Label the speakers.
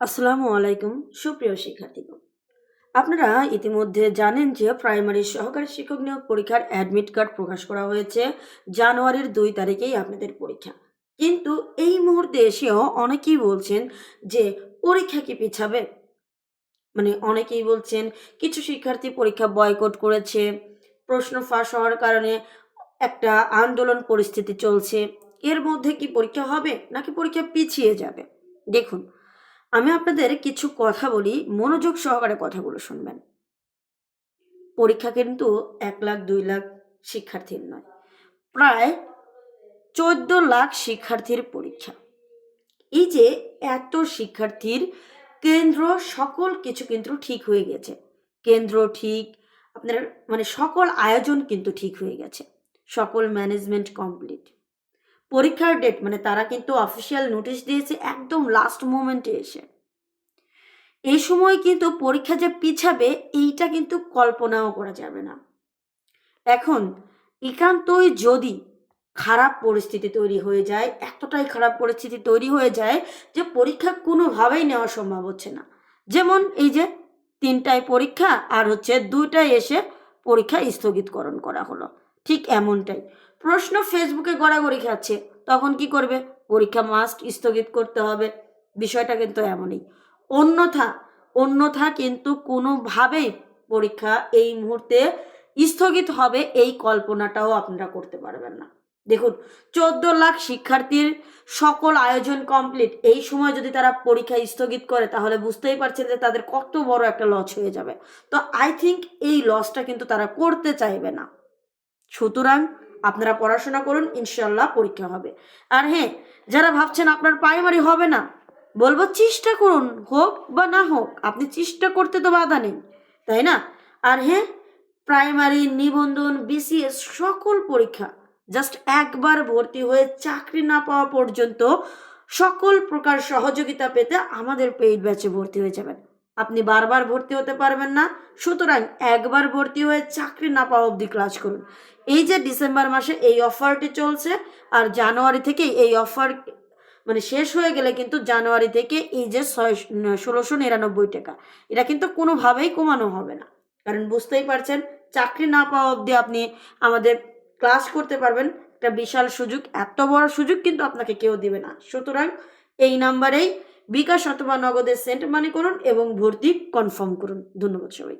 Speaker 1: আসসালামু আলাইকুম, সুপ্রিয় শিক্ষার্থীগণ। আপনারা ইতিমধ্যে জানেন যে প্রাইমারি সহকারী শিক্ষক নিয়োগ পরীক্ষার অ্যাডমিট কার্ড প্রকাশ করা হয়েছে জানুয়ারির দুই তারিখেই আপনাদের পরীক্ষা। কিন্তু এই মুহূর্তে এসেও অনেকেই বলছেন যে পরীক্ষা কি পিছাবে? মানে অনেকেই বলছেন কিছু শিক্ষার্থী পরীক্ষা বয়কট করেছে, প্রশ্ন ফাঁস হওয়ার কারণে একটা আন্দোলন পরিস্থিতি চলছে। এর মধ্যে কি পরীক্ষা হবে নাকি পরীক্ষা পিছিয়ে যাবে? দেখুন আমি আপনাদের কিছু কথা বলি, মনোযোগ সহকারে কথাগুলো শুনবেন। পরীক্ষা কিন্তু এক লাখ, দুই লাখ শিক্ষার্থীর নয়। প্রায় চোদ্দ লাখ শিক্ষার্থীর পরীক্ষা। এই যে এত শিক্ষার্থীর কেন্দ্র, সকল কিছু কিন্তু ঠিক হয়ে গেছে। কেন্দ্র ঠিক, আপনার মানে সকল আয়োজন কিন্তু ঠিক হয়ে গেছে। সকল ম্যানেজমেন্ট কমপ্লিট পরীক্ষার ডেট মানে তারা কিন্তু অফিসিয়াল নোটিশ দিয়েছে একদম লাস্ট মোমেন্টে এসে। এই সময় কিন্তু পরীক্ষা যে পিছাবে, এইটা কিন্তু কল্পনাও করা যাবে না। এখন, একান্তই যদি খারাপ পরিস্থিতি তৈরি হয়ে যায়, এতটাই খারাপ পরিস্থিতি তৈরি হয়ে যায় যে পরীক্ষা কোনোভাবেই নেওয়া সম্ভব হচ্ছে না। যেমন এই যে তিনটায় পরীক্ষা আর হচ্ছে দুইটায় এসে পরীক্ষা স্থগিতকরণ করা হলো, ঠিক এমনটাই। প্রশ্ন ফেসবুকে গড়াগড়ি খাচ্ছে। তখন কি করবে? পরীক্ষা মাস্ট স্থগিত করতে হবে। বিষয়টা কিন্তু এমনই। অন্যথা অন্যথা কিন্তু কোনোভাবেই পরীক্ষা এই মুহূর্তে স্থগিত হবে এই কল্পনাটাও আপনারা করতে পারবেন না। দেখুন, চোদ্দ লাখ শিক্ষার্থীর সকল আয়োজন কমপ্লিট এই সময় যদি তারা পরীক্ষা স্থগিত করে, তাহলে বুঝতেই পারছেন যে তাদের কত বড় একটা লস হয়ে যাবে। তো আই থিঙ্ক এই লসটা কিন্তু তারা করতে চাইবে না। সুতরাং আপনারা পড়াশোনা করুন ইনশাল্লাহ পরীক্ষা হবে। আর হ্যাঁ যারা ভাবছেন আপনার প্রাইমারি হবে না, বলব চেষ্টা করুন, হোক বা না হোক, আপনি চেষ্টা করতে তো বাধা নেই, তাই না? আর হ্যাঁ প্রাইমারি নিবন্ধন বিসিএস সকল পরীক্ষা জাস্ট একবার ভর্তি হয়ে চাকরি না পাওয়া পর্যন্ত সকল প্রকার সহযোগিতা পেতে আমাদের পেইড ব্যাচে ভর্তি হয়ে যাবেন। আপনি বারবার ভর্তি হতে পারবেন না। সুতরাং একবার ভর্তি হয়ে চাকরি না পাওয়া অবধি ক্লাস করুন। এই যে ডিসেম্বর মাসে এই অফারটি চলছে, আর জানুয়ারি থেকে এই অফার মানে শেষ হয়ে গেলে কিন্তু জানুয়ারি থেকে এই যে ছয়, ষোলোশো নিরানব্বই টাকা, এটা কিন্তু কোনোভাবেই কমানো হবে না। কারণ বুঝতেই পারছেন, চাকরি না পাওয়া অবধি আপনি আমাদের ক্লাস করতে পারবেন। একটা বিশাল সুযোগ, এত বড় সুযোগ কিন্তু আপনাকে কেউ দিবে না। সুতরাং এই নাম্বারেই বিকাশ অথবা নগদের সেন্ট মানি করুন এবং ভর্তি কনফার্ম করুন। ধন্যবাদ সবাই